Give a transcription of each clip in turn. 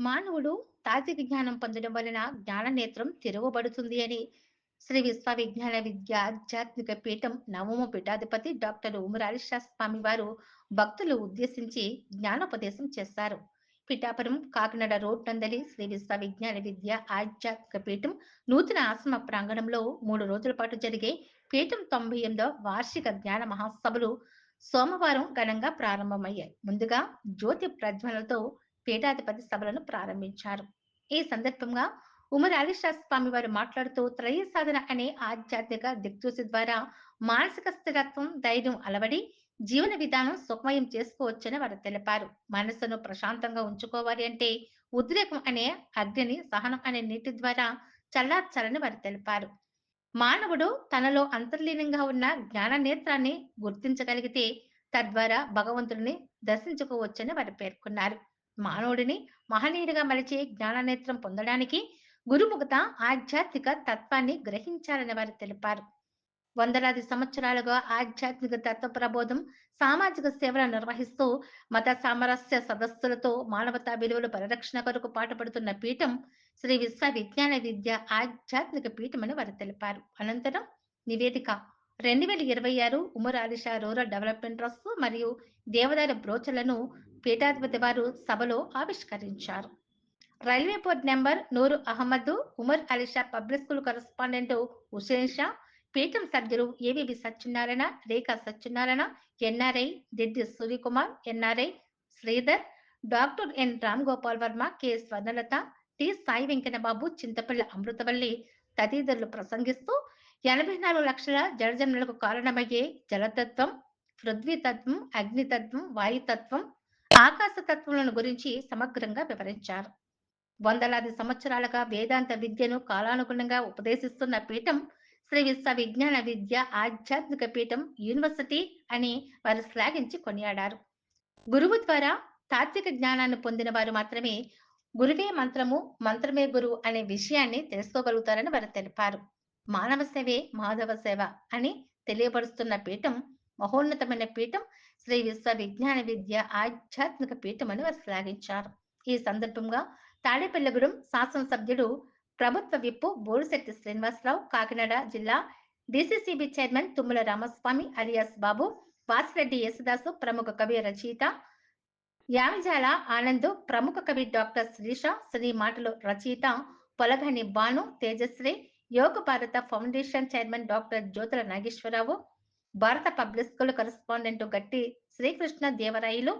మానవుడు తాత్విక జ్ఞానం పొందడం వలన జ్ఞాననేత్రం తెరవబడుతుంది అని శ్రీ విశ్వవిజ్ఞాన విద్య ఆధ్యాత్మిక పీఠం నవమ పీఠాధిపతి డాక్టర్ ఉమరాలి స్వామి వారు భక్తులు ఉద్దేశించి జ్ఞానోపదేశం చేశారు. పిఠాపురం కాకినాడ రోడ్ నందలి శ్రీ విశ్వవిజ్ఞాన విద్య ఆధ్యాత్మిక పీఠం నూతన ఆశ్రమ ప్రాంగణంలో మూడు రోజుల పాటు జరిగే పీఠం తొంభై ఎనిమిదో వార్షిక జ్ఞాన మహాసభలు సోమవారం ఘనంగా ప్రారంభమయ్యాయి. ముందుగా జ్యోతి ప్రజ్వలతో పీఠాధిపతి సభలను ప్రారంభించారు. ఈ సందర్భంగా ఉమర్ అలీషా స్వామి వారు మాట్లాడుతూ త్రయ సాధన అనే ఆధ్యాత్మిక దిక్సూచి ద్వారా మానసిక స్థిరత్వం ధైర్యం అలవడి జీవన విధానం సుఖమయం చేసుకోవచ్చని వారు తెలిపారు. మనసును ప్రశాంతంగా ఉంచుకోవాలి అంటే ఉద్రేకం అనే అగ్నిని సహనం అనే నీటి ద్వారా చల్లార్చాలని వారు తెలిపారు. మానవుడు తనలో అంతర్లీనంగా ఉన్న జ్ఞాన నేత్రాన్ని గుర్తించగలిగితే తద్వారా భగవంతుడిని దర్శించుకోవచ్చని వారు పేర్కొన్నారు. మానవుడిని మహనీయుడిగా మలిచే జ్ఞాననేత్రం పొందడానికి గురుముఖత ఆధ్యాత్మిక తత్వాన్ని గ్రహించాలని వారు తెలిపారు. వందలాది సంవత్సరాలుగా ఆధ్యాత్మిక తత్వ ప్రబోధం సామాజిక సేవలు నిర్వహిస్తూ మత సామరస్య సదస్సులతో మానవతా విలువల పరిరక్షణ కొరకు పాటుపడుతున్న పీఠం శ్రీ విశ్వ విజ్ఞాన విద్య ఆధ్యాత్మిక పీఠం అని వారు తెలిపారు. అనంతరం నివేదిక రెండు వేల ఇరవై ఆరు Umar Alisha rural development trust మరియు దేవదారి బ్రోచలను పీఠాధిపతి వారు సభలో ఆవిష్కరించారు. రైల్వే బోర్డు నెంబర్ నూరు Ahmad Umar Alisha public school correspondent Hussain Shah పీఠం సభ్యులు AVB Satyanarayana Rekha Satyanarayana NRI Diddi Suryakumar NRI Sridhar doctor N Ram Gopal Varma K Swarnalatha T Sai Venkatababu Chintapalli Amruthavalli తదితరులు ప్రసంగిస్తూ ఎనభై నాలుగు లక్షల జలజన్మలకు కారణమయ్యే జలతత్వం పృథ్వీతత్వం అగ్నితత్వం వాయుతత్వం ఆకాశతత్వములను గురించి సమగ్రంగా వివరించారు. వందలాది సంవత్సరాలుగా వేదాంత విద్యను కాలానుగుణంగా ఉపదేశిస్తున్న పీఠం శ్రీ విశ్వ విజ్ఞాన విద్య ఆధ్యాత్మిక పీఠం యూనివర్సిటీ అని వారు శ్లాఘించి కొనియాడారు. గురువు ద్వారా తాత్విక జ్ఞానాన్ని పొందిన వారు మాత్రమే గురువే మంత్రము మంత్రమే గురువు అనే విషయాన్ని తెలుసుకోగలుగుతారని వారు తెలిపారు. మానవ సేవే మాధవ సేవ అని తెలియపరుస్తున్న పీఠం మహోన్నతమైన పీఠం శ్రీ విశ్వ విజ్ఞాన విద్య ఆధ్యాత్మిక పీఠం అని వారు శ్లాఘించారు ఈ సందర్భంగా తాడేపల్లిగూడెం శాసనసభ్యుడు ప్రభుత్వ విప్పు బోరుశెట్టి శ్రీనివాసరావు కాకినాడ జిల్లా DCCB chairman Tummala Ramaswamy alias Babu Vasireddy Yesudas ప్రముఖ కవి రచయిత యామిజాల ఆనంద్ ప్రముఖ కవి డాక్టర్ శ్రీష శ్రీ మాటలు రచయిత పొలగని Banu Tejasri Yoga Bharata foundation chairman doctor Jyothula Nageswararao Bharata public school correspondent గట్టి శ్రీకృష్ణ దేవరాయలు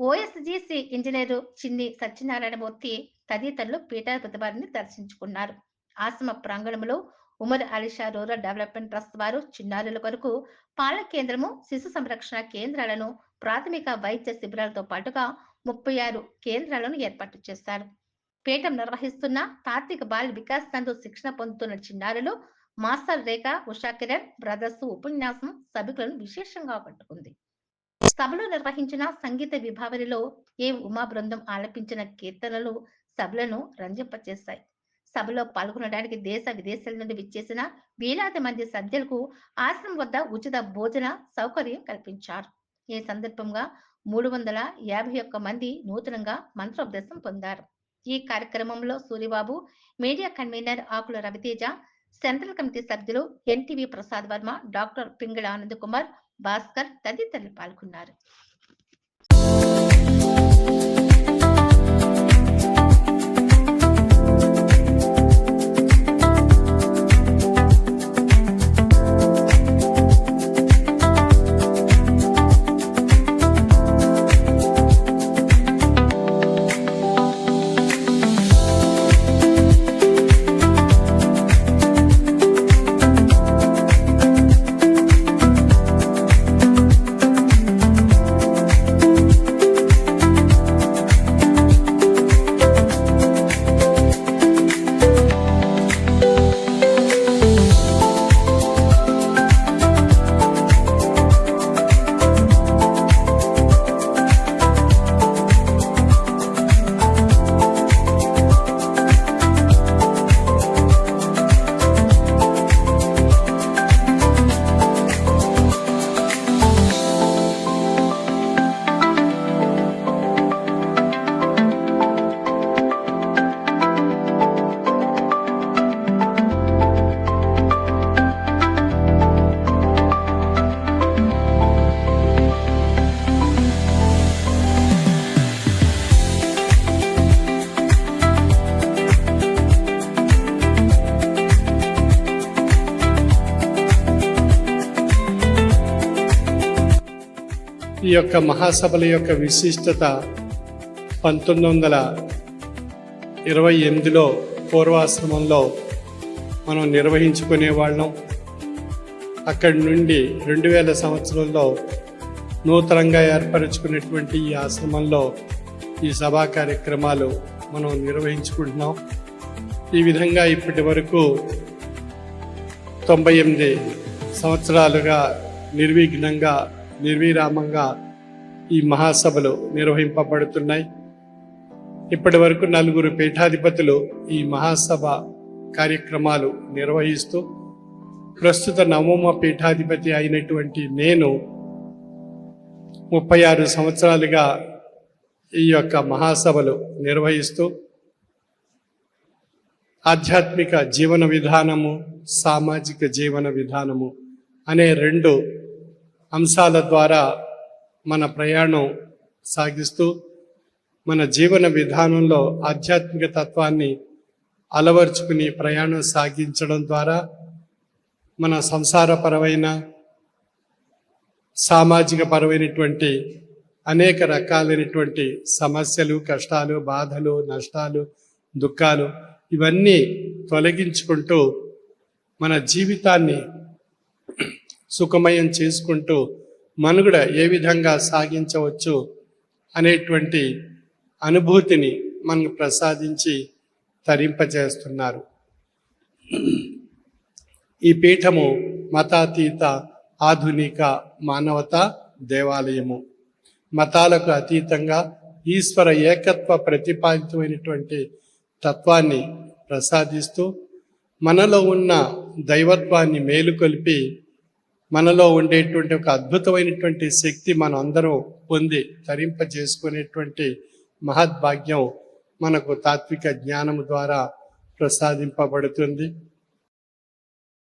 ఓఎస్జిసి ఇంజనీరు చిన్ని సత్యనారాయణమూర్తి తదితరులు పీఠాధిపతి వారిని దర్శించుకున్నారు. ఆశ్రమ ప్రాంగణంలో Umar Alisha rural development trust వారు చిన్నారుల కొరకు పాల కేంద్రము శిశు సంరక్షణ కేంద్రాలను ప్రాథమిక వైద్య శిబిరాలతో పాటుగా ముప్పై ఆరు కేంద్రాలను ఏర్పాటు చేశారు. పీఠం నిర్వహిస్తున్న తాత్విక బాల వికాస్ నందు శిక్షణ పొందుతున్న చిన్నారులు మాస్టర్ రేఖ ఉషా కిరణ్ బ్రదర్స్ ఉపన్యాసం సభికులను విశేషంగా పట్టుకుంది. సభలో నిర్వహించిన సంగీత విభావరిలో ఏ ఉమా బృందం ఆలపించిన కీర్తనలు సభలను రంజింపచేశాయి. సభలో పాల్గొనడానికి దేశ విదేశాల నుండి విచ్చేసిన వేలాది మంది సభ్యులకు ఆశ్రమం వద్ద ఉచిత భోజన సౌకర్యం కల్పించారు. ఈ సందర్భంగా మూడు వందల యాభై ఒక్క మంది నూతనంగా మంత్రోపదేశం పొందారు. ఈ కార్యక్రమంలో Suribabu media convener Akula Raviteja central committee సభ్యులు ఎన్టీవీ ప్రసాద్ వర్మ డాక్టర్ పింగళ ఆనంద్ కుమార్ భాస్కర్ తదితరులు పాల్గొన్నారు. యొక్క మహాసభల యొక్క విశిష్టత పంతొమ్మిది వందల ఇరవై ఎనిమిదిలో పూర్వాశ్రమంలో మనం నిర్వహించుకునే వాళ్ళం. అక్కడి నుండి రెండు వేల సంవత్సరంలో నూతనంగా ఏర్పరచుకున్నటువంటి ఈ ఆశ్రమంలో ఈ సభా కార్యక్రమాలు మనం నిర్వహించుకుంటున్నాం. ఈ విధంగా ఇప్పటి వరకు తొంభై ఎనిమిది సంవత్సరాలుగా నిర్విఘ్నంగా నిర్విరామంగా ఈ మహాసభలు నిర్వహింపబడుతున్నాయి. ఇప్పటి వరకు నలుగురు పీఠాధిపతులు ఈ మహాసభ కార్యక్రమాలు నిర్వహిస్తూ ప్రస్తుత నవమ పీఠాధిపతి అయినటువంటి నేను ముప్పై ఆరు సంవత్సరాలుగా ఈ యొక్క మహాసభలు నిర్వహిస్తూ ఆధ్యాత్మిక జీవన విధానము సామాజిక జీవన విధానము అనే రెండు అంశాల ద్వారా మన ప్రయాణం సాగిస్తూ మన జీవన విధానంలో ఆధ్యాత్మిక తత్వాన్ని అలవర్చుకుని ప్రయాణం సాగించడం ద్వారా మన సంసారపరమైన సామాజిక పరమైనటువంటి అనేక రకాలైనటువంటి సమస్యలు కష్టాలు బాధలు నష్టాలు దుఃఖాలు ఇవన్నీ తొలగించుకుంటూ మన జీవితాన్ని సుఖమయం చేసుకుంటూ మనుగడ ఏ విధంగా సాగించవచ్చు అనేటువంటి అనుభూతిని మనకు ప్రసాదించి తరింపజేస్తున్నారు. ఈ పీఠము మతాతీత ఆధునిక మానవత దేవాలయము. మతాలకు అతీతంగా ఈశ్వర ఏకత్వ ప్రతిపాదితమైనటువంటి తత్వాన్ని ప్రసాదిస్తూ మనలో ఉన్న దైవత్వాన్ని మేలుకొల్పి మనలో ఉండేటువంటి ఒక అద్భుతమైనటువంటి శక్తి మనం అందరం పొంది తరింప చేసుకునేటువంటి మహద్భాగ్యం మనకు తాత్విక జ్ఞానం ద్వారా ప్రసాదింపబడుతుంది.